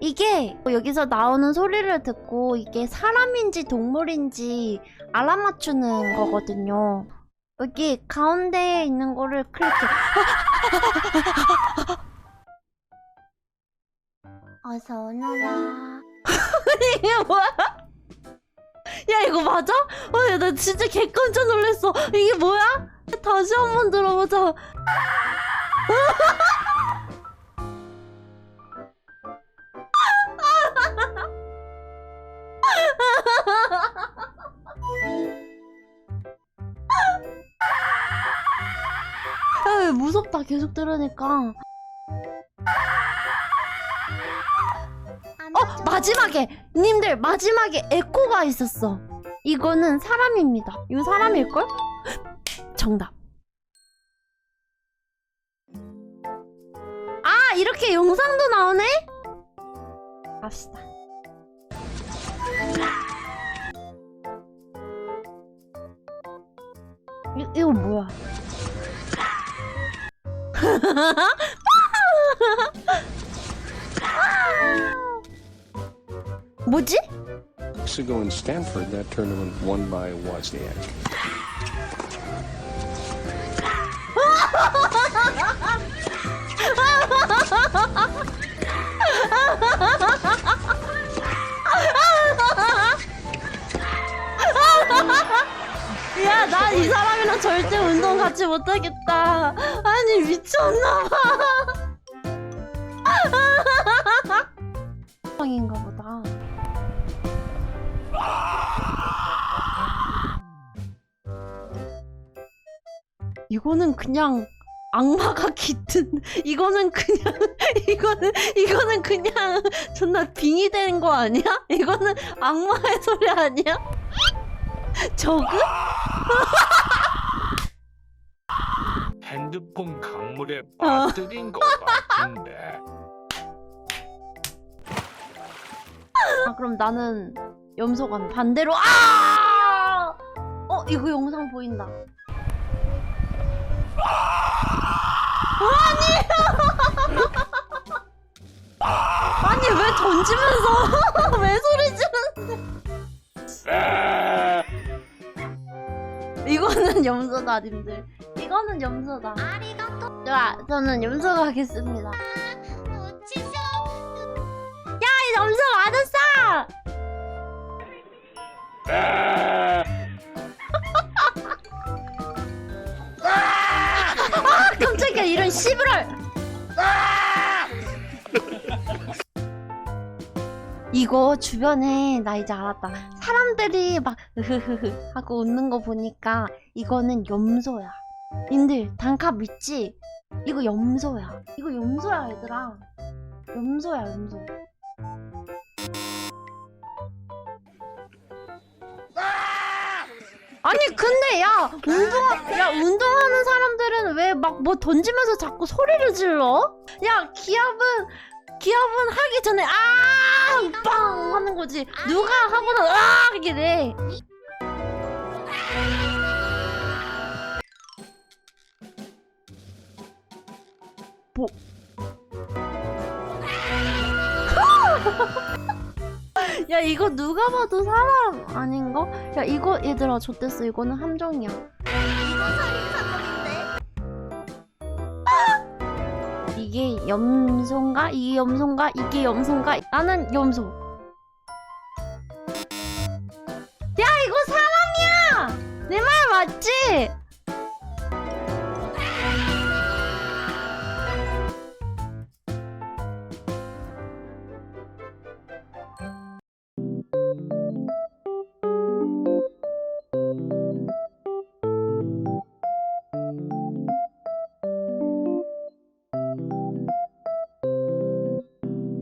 이게 여기서 나오는 소리를 듣고 이게 사람인지 동물인지 알아맞추는 거거든요. 여기 가운데에 있는 거를 클릭해. 어서 오너라. 이게 뭐야? 야 이거 맞아? 어, 야, 나 진짜 개 깜짝 놀랐어. 이게 뭐야? 다시 한 번 들어보자. 무섭다. 계속 들으니까. 어, 마지막에 님들 마지막에 에코가 있었어. 이거는 사람입니다. 이거 사람일걸? 정답. 아, 이렇게 영상도 나오네? 갑시다. 이, 이거 뭐야? 뭐지? Weeks ago in Stanford, that tournament won by Wozniak. 야, 난 이 사람이랑 절대 운동 같이 못하겠다. 아니, 미쳤나봐. 인가 보다. 이거는 그냥 악마가 깃든 이거는 그냥 이거는 이거는 그냥 존나 빙이 되는 거 아니야? 이거는 악마의 소리 아니야? 저그? 핸드폰 강물에 빠뜨린 것 같은데. 아 그럼 나는 염소관 반대로 아! 어 이거 영상 보인다. 아니! 아니 왜 던지면서 왜 소리 지르는데? 이거는 염소다 님들. 이거는 염소다. 아리가또. 좋아 저는 염소가 하겠습니다. 이 염소 맞았어! 아 깜짝이야 이런 씨부럴! 이거 주변에 나 이제 알았다. 사람들이 막 으흐흐흐 하고 웃는 거 보니까 이거는 염소야. 님들 단카 믿지? 이거 염소야. 이거 염소야 얘들아. 염소야 염소. 아니 근데 야 운동 야 운동하는 사람들은 왜 막 뭐 던지면서 자꾸 소리를 질러? 야 기합은 기합은 하기 전에 아빵 하는 거지 누가 하고는 아 이게 돼. 뭐? 야 이거 누가 봐도 사람 아닌가? 야 이거 얘들아 좆됐어 이거는 함정이야 이게 염소인가? 이게 염소인가? 이게 염소인가? 나는 염소 야 이거 사람이야 내 말 맞지?